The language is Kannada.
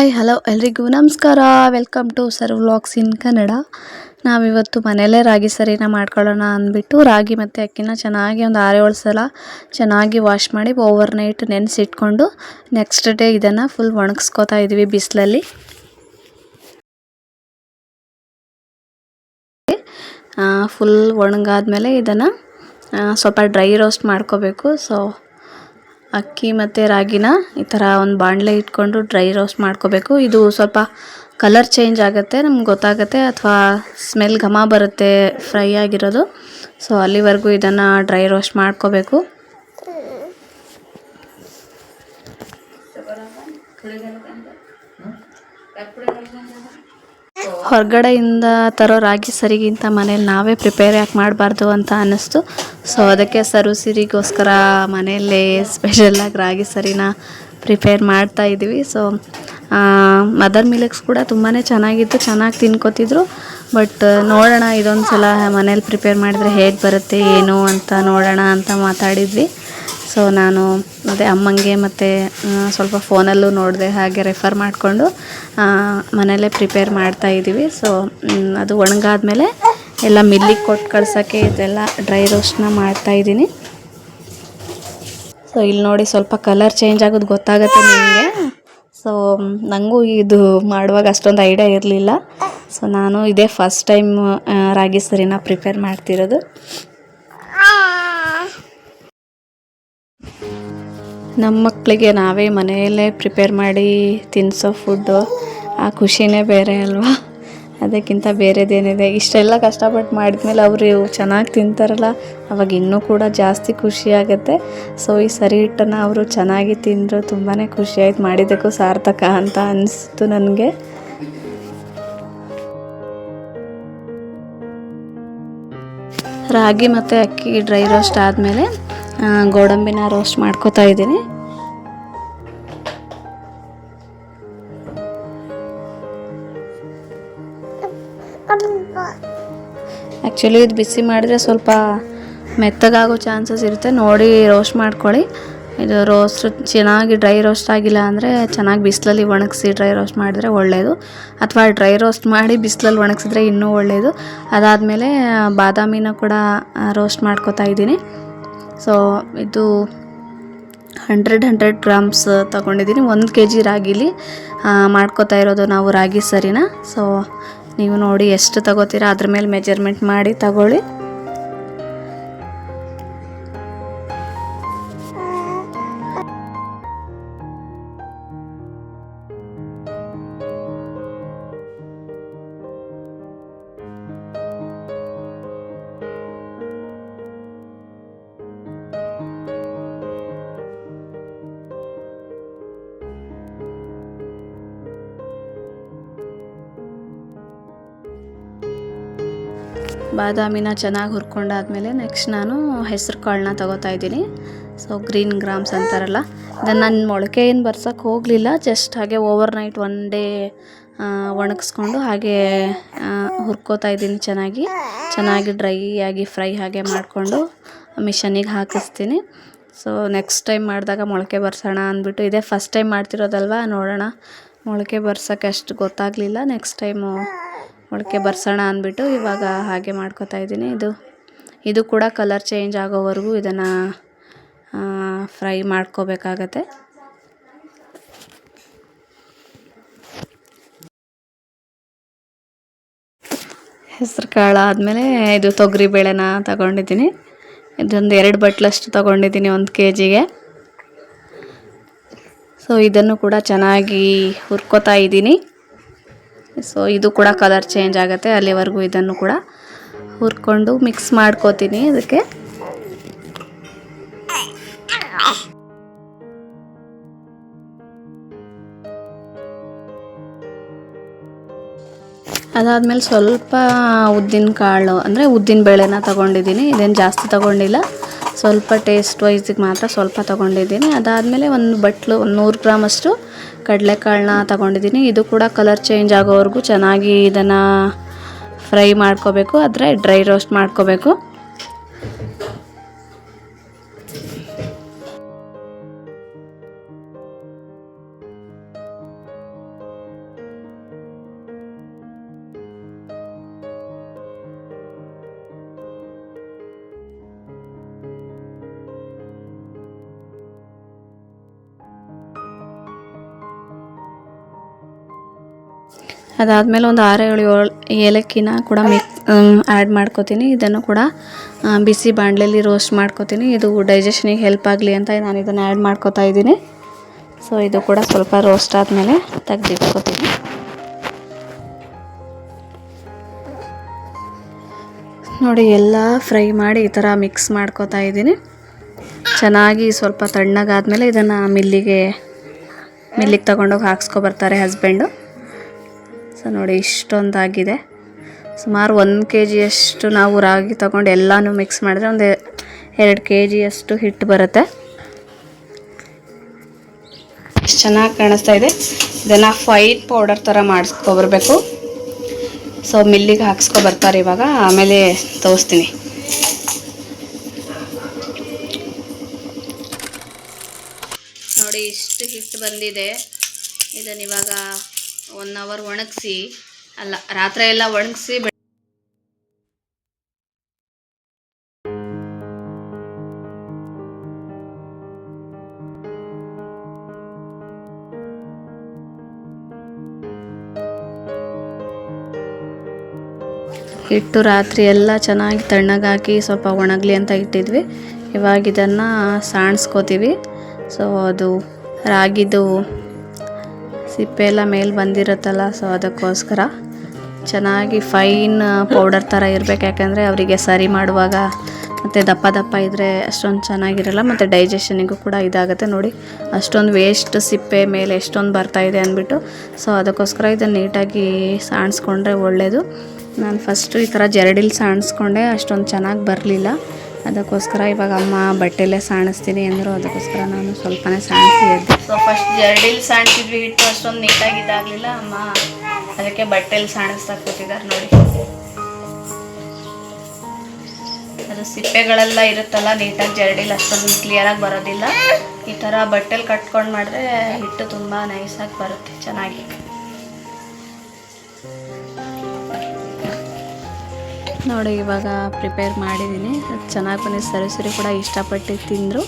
ಹಾಯ್, ಹಲೋ ಎಲ್ರಿಗೂ ನಮಸ್ಕಾರ. Welcome to sir vlogs in Kannada. ನಾವಿವತ್ತು ಮನೆಯಲ್ಲೇ ರಾಗಿ ಸರಿನ ಮಾಡ್ಕೊಳ್ಳೋಣ ಅಂದ್ಬಿಟ್ಟು ರಾಗಿ ಮತ್ತು ಅಕ್ಕಿನ ಚೆನ್ನಾಗಿ ಒಂದು ಆರು ಏಳು ಸಲ ಚೆನ್ನಾಗಿ ವಾಶ್ ಮಾಡಿ ಓವರ್ ನೈಟ್ ನೆನೆಸಿಟ್ಕೊಂಡು ನೆಕ್ಸ್ಟ್ ಡೇ ಇದನ್ನು ಫುಲ್ ಒಣಗಿಸ್ಕೋತಾ ಇದ್ವಿ ಬಿಸಿಲಲ್ಲಿ. ಫುಲ್ ಒಣಗಾದ್ಮೇಲೆ ಇದನ್ನು ಸ್ವಲ್ಪ ಡ್ರೈ ರೋಸ್ಟ್ ಮಾಡ್ಕೋಬೇಕು. ಸೊ ಅಕ್ಕಿ ಮತ್ತು ರಾಗಿನ ಈ ಥರ ಒಂದು ಬಾಣಲೆ ಇಟ್ಕೊಂಡು ಡ್ರೈ ರೋಸ್ಟ್ ಮಾಡ್ಕೋಬೇಕು. ಇದು ಸ್ವಲ್ಪ ಕಲರ್ ಚೇಂಜ್ ಆಗುತ್ತೆ, ನಮ್ಗೆ ಗೊತ್ತಾಗುತ್ತೆ, ಅಥವಾ ಸ್ಮೆಲ್ ಘಮ ಬರುತ್ತೆ, ಫ್ರೈ ಆಗಿರೋದು. ಸೊ ಅಲ್ಲಿವರೆಗೂ ಇದನ್ನು ಡ್ರೈ ರೋಸ್ಟ್ ಮಾಡ್ಕೋಬೇಕು. ಹೊರಗಡೆಯಿಂದ ತರೋ ರಾಗಿ ಸರಿಗಿಂತ ಮನೇಲಿ ನಾವೇ ಪ್ರಿಪೇರ್ ಯಾಕೆ ಮಾಡಬಾರ್ದು ಅಂತ ಅನ್ನಿಸ್ತು. ಸೊ ಅದಕ್ಕೆ ಸರು ಸಿರಿಗೋಸ್ಕರ ಮನೆಯಲ್ಲೇ ಸ್ಪೆಷಲಾಗಿ ರಾಗಿ ಸರಿನ ಪ್ರಿಪೇರ್ ಮಾಡ್ತಾ ಇದ್ದೀವಿ ಸೊ ಮದರ್ ಮಿಲ್ಕ್ಸ್ ಕೂಡ ತುಂಬಾ ಚೆನ್ನಾಗಿತ್ತು, ಚೆನ್ನಾಗಿ ತಿನ್ಕೋತಿದ್ರು. ಬಟ್ ನೋಡೋಣ ಇದೊಂದು ಸಲ ಮನೇಲಿ ಪ್ರಿಪೇರ್ ಮಾಡಿದರೆ ಹೇಗೆ ಬರುತ್ತೆ, ಏನು ಅಂತ ನೋಡೋಣ ಅಂತ ಮಾತಾಡಿದ್ವಿ. ಸೊ ನಾನು ಮತ್ತು ಅಮ್ಮಂಗೆ ಮತ್ತು ಸ್ವಲ್ಪ ಫೋನಲ್ಲೂ ನೋಡಿದೆ, ಹಾಗೆ ರೆಫರ್ ಮಾಡಿಕೊಂಡು ಮನೆಯಲ್ಲೇ ಪ್ರಿಪೇರ್ ಮಾಡ್ತಾ ಇದ್ದೀವಿ. ಸೊ ಅದು ಒಣಗಾದ್ಮೇಲೆ ಎಲ್ಲ ಮಿಲ್ಲಿಗೆ ಕೊಟ್ಟು ಕಳ್ಸೋಕ್ಕೆ ಇದೆಲ್ಲ ಡ್ರೈ ರೋಸ್ಟ್ನ ಮಾಡ್ತಾ ಇದ್ದೀನಿ. ಸೊ ಇಲ್ಲಿ ನೋಡಿ ಸ್ವಲ್ಪ ಕಲರ್ ಚೇಂಜ್ ಆಗೋದು ಗೊತ್ತಾಗುತ್ತೆ ನಿಮಗೆ. ಸೊ ನನಗೂ ಇದು ಮಾಡುವಾಗ ಅಷ್ಟೊಂದು ಐಡಿಯಾ ಇರಲಿಲ್ಲ. ಸೊ ನಾನು ಇದೇ ಫಸ್ಟ್ ಟೈಮ್ ರಾಗಿ ಸರಿನ ಪ್ರಿಪೇರ್ ಮಾಡ್ತಿರೋದು. ನಮ್ಮ ಮಕ್ಕಳಿಗೆ ನಾವೇ ಮನೆಯಲ್ಲೇ ಪ್ರಿಪೇರ್ ಮಾಡಿ ತಿನ್ನಿಸೋ ಫುಡ್ಡು. ಆ ಖುಷಿನೇ ಬೇರೆ ಅಲ್ವಾ? ಅದಕ್ಕಿಂತ ಬೇರೆದೇನಿದೆ? ಇಷ್ಟೆಲ್ಲ ಕಷ್ಟಪಟ್ಟು ಮಾಡಿದ್ಮೇಲೆ ಅವರು ಚೆನ್ನಾಗಿ ತಿಂತಾರಲ್ಲ, ಅವಾಗ ಇನ್ನೂ ಕೂಡ ಜಾಸ್ತಿ ಖುಷಿಯಾಗುತ್ತೆ. ಸೊ ಈ ಸರಿ ಹಿಟ್ಟನ್ನು ಅವರು ಚೆನ್ನಾಗಿ ತಿಂದರು ತುಂಬಾ ಖುಷಿಯಾಯ್ತು. ಮಾಡಿದ್ದಕ್ಕೂ ಸಾರ್ಥಕ ಅಂತ ಅನಿಸ್ತು ನನಗೆ. ರಾಗಿ ಮತ್ತು ಅಕ್ಕಿ ಡ್ರೈ ರೋಸ್ಟ್ ಆದಮೇಲೆ ಗೋಡಂಬಿನ ರೋಸ್ಟ್ ಮಾಡ್ಕೋತಾ ಇದ್ದೀನಿ. ಆ್ಯಕ್ಚುಲಿ ಇದು ಬಿಸಿ ಮಾಡಿದ್ರೆ ಸ್ವಲ್ಪ ಮೆತ್ತಗಾಗೋ ಚಾನ್ಸಸ್ ಇರುತ್ತೆ. ನೋಡಿ ರೋಸ್ಟ್ ಮಾಡ್ಕೊಳ್ಳಿ. ಇದು ರೋಸ್ಟ್ ಚೆನ್ನಾಗಿ ಡ್ರೈ ರೋಸ್ಟ್ ಆಗಿಲ್ಲ ಅಂದರೆ ಚೆನ್ನಾಗಿ ಬಿಸಿಲಲ್ಲಿ ಒಣಗಿಸಿ ಡ್ರೈ ರೋಸ್ಟ್ ಮಾಡಿದ್ರೆ ಒಳ್ಳೆಯದು ಅಥವಾ ಡ್ರೈ ರೋಸ್ಟ್ ಮಾಡಿ ಬಿಸಿಲಲ್ಲಿ ಒಣಗಿಸಿದ್ರೆ ಇನ್ನೂ ಒಳ್ಳೆಯದು ಅದಾದಮೇಲೆ ಬಾದಾಮಿನ ಕೂಡ ರೋಸ್ಟ್ ಮಾಡ್ಕೋತಾ ಇದ್ದೀನಿ. ಸೊ ಇದು ಹಂಡ್ರೆಡ್ ಹಂಡ್ರೆಡ್ ಗ್ರಾಮ್ಸ್ ತೊಗೊಂಡಿದ್ದೀನಿ. ಒಂದು ಕೆ ಜಿ ರಾಗಿಲಿ ಮಾಡ್ಕೋತಾ ಇರೋದು ನಾವು ರಾಗಿ ಸರಿನ? ಸೊ ನೀವು ನೋಡಿ ಎಷ್ಟು ತಗೋತೀರಾ? ಅದ್ರ ಮೇಲೆ ಮೆಜರ್ಮೆಂಟ್ ಮಾಡಿ ತಗೊಳ್ಳಿ. ಬಾದಾಮಿನ ಚೆನ್ನಾಗಿ ಹುರ್ಕೊಂಡಾದ್ಮೇಲೆ ನೆಕ್ಸ್ಟ್ ನಾನು ಹೆಸ್ರು ಕಾಳನ್ನ ತೊಗೋತಾ ಇದ್ದೀನಿ. ಸೊ ಗ್ರೀನ್ ಗ್ರಾಮ್ಸ್ ಅಂತಾರಲ್ಲ, ಇದನ್ನು ನಾನು ಮೊಳಕೆ ಏನು ಬರ್ಸೋಕ್ಕೆ ಹೋಗಲಿಲ್ಲ ಜಸ್ಟ್ ಹಾಗೆ ಓವರ್ ನೈಟ್ ಒನ್ ಡೇ ಒಣಗಿಸ್ಕೊಂಡು ಹಾಗೆ ಹುರ್ಕೋತಾ ಇದ್ದೀನಿ ಚೆನ್ನಾಗಿ. ಚೆನ್ನಾಗಿ ಡ್ರೈ ಆಗಿ ಫ್ರೈ ಹಾಗೆ ಮಾಡಿಕೊಂಡು ಮಿಷನಿಗೆ ಹಾಕಿಸ್ತೀನಿ. ಸೊ ನೆಕ್ಸ್ಟ್ ಟೈಮ್ ಮಾಡಿದಾಗ ಮೊಳಕೆ ಬರ್ಸೋಣ ಅಂದ್ಬಿಟ್ಟು ಇದೇ. ಫಸ್ಟ್ ಟೈಮ್ ಮಾಡ್ತಿರೋದಲ್ವ? ನೋಡೋಣ. ಮೊಳಕೆ ಬರ್ಸೋಕ್ಕೆ ಅಷ್ಟು ಗೊತ್ತಾಗಲಿಲ್ಲ. ನೆಕ್ಸ್ಟ್ ಟೈಮು ಮೊಳಕೆ ಬರ್ಸೋಣ ಅಂದ್ಬಿಟ್ಟು ಇವಾಗ ಹಾಗೆ ಮಾಡ್ಕೋತಾ ಇದ್ದೀನಿ. ಇದು ಇದು ಕೂಡ ಕಲರ್ ಚೇಂಜ್ ಆಗೋವರೆಗೂ ಇದನ್ನು ಫ್ರೈ ಮಾಡ್ಕೋಬೇಕಾಗತ್ತೆ. ಹೆಸರು ಕಾಳು ಆದಮೇಲೆ ಇದು ತೊಗರಿ ಬೇಳೆನ ತಗೊಂಡಿದ್ದೀನಿ. ಇದೊಂದು ಎರಡು ಬಟ್ಲಷ್ಟು ತೊಗೊಂಡಿದ್ದೀನಿ ಒಂದು ಕೆ ಜಿಗೆ ಸೊ ಇದನ್ನು ಕೂಡ ಚೆನ್ನಾಗಿ ಹುರ್ಕೋತಾ ಇದ್ದೀನಿ. ಸೊ ಇದು ಕೂಡ ಕಲರ್ ಚೇಂಜ್ ಆಗುತ್ತೆ ಅಲ್ಲಿವರೆಗೂ ಇದನ್ನು ಕೂಡ ಹುರ್ಕೊಂಡು ಮಿಕ್ಸ್ ಮಾಡ್ಕೋತೀನಿ ಅದಕ್ಕೆ ಅದಾದಮೇಲೆ ಸ್ವಲ್ಪ ಉದ್ದಿನ ಕಾಳು, ಅಂದರೆ ಉದ್ದಿನ ಬೇಳೆನ ತೊಗೊಂಡಿದ್ದೀನಿ. ಇದೇನು ಜಾಸ್ತಿ ತೊಗೊಂಡಿಲ್ಲ. ಸ್ವಲ್ಪ ಟೇಸ್ಟ್ ವೈಸಿಗೆ ಮಾತ್ರ ಸ್ವಲ್ಪ ತೊಗೊಂಡಿದ್ದೀನಿ. ಅದಾದಮೇಲೆ ಒಂದು ಬಟ್ಲು, ಒಂದು ನೂರು ಗ್ರಾಮಷ್ಟು ಕಡಲೆಕಾಳನ್ನ ತಗೊಂಡಿದ್ದೀನಿ. ಇದು ಕೂಡ ಕಲರ್ ಚೇಂಜ್ ಆಗೋವರೆಗೂ ಚೆನ್ನಾಗಿ ಇದನ್ನು ಫ್ರೈ ಮಾಡ್ಕೋಬೇಕು. ಆದರೆ ಡ್ರೈ ರೋಸ್ಟ್ ಮಾಡ್ಕೋಬೇಕು. ಅದಾದಮೇಲೆ ಒಂದು ಆರು ಏಳು ಏಳು ಏಲಕ್ಕಿನ ಕೂಡ ಮಿಕ್ಸ್ ಆ್ಯಡ್ ಮಾಡ್ಕೋತೀನಿ. ಇದನ್ನು ಕೂಡ ಬಿಸಿ ಬಾಣಲೆಯಲ್ಲಿ ರೋಸ್ಟ್ ಮಾಡ್ಕೋತೀನಿ. ಇದು ಡೈಜೆಷನಿಗೆ ಹೆಲ್ಪ್ ಆಗಲಿ ಅಂತ ನಾನು ಇದನ್ನು ಆ್ಯಡ್ ಮಾಡ್ಕೋತಾ ಇದ್ದೀನಿ. ಸೊ ಇದು ಕೂಡ ಸ್ವಲ್ಪ ರೋಸ್ಟ್ ಆದಮೇಲೆ ತೆಗೆದಿಟ್ಕೋತೀನಿ. ನೋಡಿ, ಎಲ್ಲ ಫ್ರೈ ಮಾಡಿ ಈ ಥರ ಮಿಕ್ಸ್ ಮಾಡ್ಕೋತಾ ಇದ್ದೀನಿ. ಚೆನ್ನಾಗಿ ಸ್ವಲ್ಪ ತಣ್ಣಗಾದ್ಮೇಲೆ ಇದನ್ನು ಮಿಲ್ಲಿಗೆ ಮಿಲ್ಲಿಗೆ ತಗೊಂಡೋಗಿ ಹಾಕ್ಸ್ಕೊಬರ್ತಾರೆ ಹಸ್ಬೆಂಡು ಸೊ ನೋಡಿ ಇಷ್ಟೊಂದಾಗಿದೆ. ಸುಮಾರು ಒಂದು ಕೆ ಜಿಯಷ್ಟು ನಾವು ರಾಗಿ ತೊಗೊಂಡು ಎಲ್ಲನೂ ಮಿಕ್ಸ್ ಮಾಡಿದ್ರೆ ಒಂದು ಎರಡು ಕೆ ಜಿಯಷ್ಟು ಹಿಟ್ಟು ಬರುತ್ತೆ. ಎಷ್ಟು ಚೆನ್ನಾಗಿ ಕಾಣಿಸ್ತಾ ಇದೆ. ಇದನ್ನು ಫೈಟ್ ಪೌಡರ್ ಥರ ಮಾಡಿಸ್ಕೊಬರ್ಬೇಕು. ಸೊ ಮಿಲ್ಲಿಗೆ ಹಾಕ್ಸ್ಕೊಬರ್ತಾರೆ ಇವಾಗ. ಆಮೇಲೆ ತೋರಿಸ್ತೀನಿ. ನೋಡಿ ಇಷ್ಟು ಹಿಟ್ಟು ಬಂದಿದೆ. ಇದನ್ನು ಇವಾಗ ಒನ್ ಅವರ್ ಒಣಗಿಸಿ, ಅಲ್ಲ, ರಾತ್ರಿ ಎಲ್ಲ ಒಣಗಿಸಿ ಇಟ್ಟು ರಾತ್ರಿ ಎಲ್ಲ ಚೆನ್ನಾಗಿ ತಣ್ಣಗಾಕಿ ಸ್ವಲ್ಪ ಒಣಗಲಿ ಅಂತ ಇಟ್ಟಿದ್ವಿ. ಇವಾಗ ಇದನ್ನು ಸಾಣಿಸ್ಕೋತೀವಿ. ಸೊ ಅದು ರಾಗಿದು ಸಿಪ್ಪೆ ಎಲ್ಲ ಮೇಲೆ ಬಂದಿರುತ್ತಲ್ಲ ಸೊ ಅದಕ್ಕೋಸ್ಕರ ಚೆನ್ನಾಗಿ ಫೈನ್ ಪೌಡರ್ ಥರ ಇರಬೇಕು. ಯಾಕಂದರೆ ಅವರಿಗೆ ಸರಿ ಮಾಡುವಾಗ ಮತ್ತು ದಪ್ಪ ದಪ್ಪ ಇದ್ದರೆ ಅಷ್ಟೊಂದು ಚೆನ್ನಾಗಿರಲ್ಲ, ಮತ್ತು ಡೈಜೆಷನಿಗೂ ಕೂಡ ಇದಾಗುತ್ತೆ ನೋಡಿ. ಅಷ್ಟೊಂದು ವೇಸ್ಟ್ ಸಿಪ್ಪೆ ಮೇಲೆ ಎಷ್ಟೊಂದು ಬರ್ತಾ ಇದೆ ಅಂದ್ಬಿಟ್ಟು ಸೊ ಅದಕ್ಕೋಸ್ಕರ ಇದನ್ನು ನೀಟಾಗಿ ಸಾಣಿಸ್ಕೊಂಡ್ರೆ ಒಳ್ಳೆಯದು ನಾನು ಫಸ್ಟು ಈ ಥರ ಜರಡಿಲಿ ಸಾಣಿಸ್ಕೊಂಡೆ, ಅಷ್ಟೊಂದು ಚೆನ್ನಾಗಿ ಬರಲಿಲ್ಲ. ಅದಕ್ಕೋಸ್ಕರ ಇವಾಗ ಅಮ್ಮ ಬಟ್ಟೆಲ್ಲೇ ಸಾಣಿಸ್ತೀನಿ ಅಂದರು, ಅದಕ್ಕೋಸ್ಕರ ನಾನು ಸ್ವಲ್ಪನೇ ಸಾಣಿಸಿ ಎದ್ದೆ ಸೊ ಫಸ್ಟ್ ಜರಡಿಲಿ ಸಾಣಿಸಿದ್ವಿ, ಹಿಟ್ಟು ಅಷ್ಟೊಂದು ನೀಟಾಗಿ ಇದಾಗಲಿಲ್ಲ ಅಮ್ಮ ಅದಕ್ಕೆ ಬಟ್ಟೆಲಿ ಸಾಣಿಸ್ತಾ ಕೂತಿದ್ದಾರೆ ನೋಡಿ. ಅದು ಸಿಪ್ಪೆಗಳೆಲ್ಲ ಇರುತ್ತಲ್ಲ, ನೀಟಾಗಿ ಜರಡಿಲಿ ಅಷ್ಟೊಂದು ಕ್ಲಿಯರಾಗಿ ಬರೋದಿಲ್ಲ. ಈ ಥರ ಬಟ್ಟೆಲಿ ಕಟ್ಕೊಂಡು ಮಾಡಿದ್ರೆ ಹಿಟ್ಟು ತುಂಬ ನೈಸಾಗಿ ಬರುತ್ತೆ, ಚೆನ್ನಾಗಿ. ನೋಡಿ ಇವಾಗ ಪ್ರಿಪೇರ್ ಮಾಡಿದ್ದೀನಿ. ಚೆನ್ನಾಗಿ ಬಂದಿದೆ. ಸರಿ ಸರಿ ಕೂಡ ಇಷ್ಟಪಟ್ಟು ತಿಂದರು.